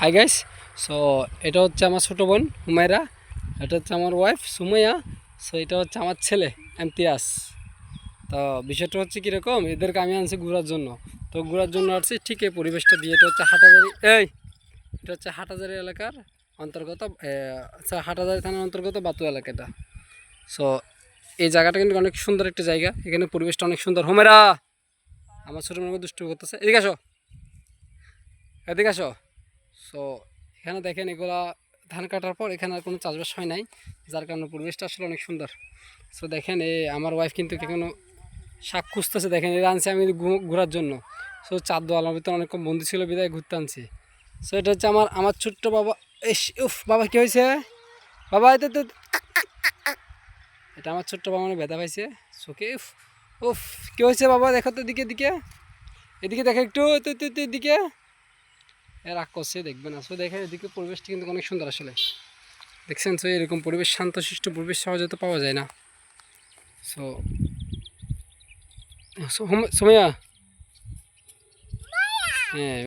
Hi guys so এটা হচ্ছে আমার ছোটো বোন হুমায়রা, এটা হচ্ছে আমার ওয়াইফ সুমাইয়া সো এটা হচ্ছে আমার ছেলে এমতিয়াস। তো বিষয়টা হচ্ছে কীরকম, এদেরকে আমি আনছি ঘোরার জন্য। তো ঘোরার জন্য আসছি ঠিক এই পরিবেশটা দিয়ে, এটা হচ্ছে হাটাজারি, এই, এটা হচ্ছে হাটাজারি এলাকার অন্তর্গত আচ্ছা হাটাজারি থানার অন্তর্গত বাতু এলাকাটা সো এই জায়গাটা কিন্তু অনেক সুন্দর একটা জায়গা, এখানে পরিবেশটা অনেক সুন্দর। হোমেরা আমার ছোটো মেয়ে দুষ্টু করতেছে। এদিকে আসো। এদিকে আসো। সো এখানে দেখেন এগুলা ধান কাটার পর এখানে আর কোনো চাষবাস হয় নাই, যার কারণে পরিবেশটা আসলে অনেক সুন্দর। সো দেখেন এই আমার ওয়াইফ কিন্তু এখনও শাক খুঁজতেছে, দেখেন এটা আনছি আমি ঘোরার জন্য। সো চাঁদ দোয়ালার ভিতরে অনেক কম বন্ধু ছিল, বিদায় ঘুরতে আনছি। সো এটা হচ্ছে আমার আমার ছোট্ট বাবা উফ, বাবা, কী হয়েছে? বাবা এটা তো এটা আমার ছোট্ট বাবা মানে ব্যথা পাইছে। চোখে উফ উফ, কী হয়েছে বাবা? দেখো তো দিকে দিকে এদিকে দেখো একটু তো তো রাগ করছে দেখবেন। আসলে দেখেন, এদিকে পরিবেশটি কিন্তু অনেক সুন্দর আসলে। দেখছেন, তো এরকম পরিবেশ, শান্তশিষ্ট পরিবেশ সহজে তো পাওয়া যায় না। সো সোমাইয়া? হ্যাঁ।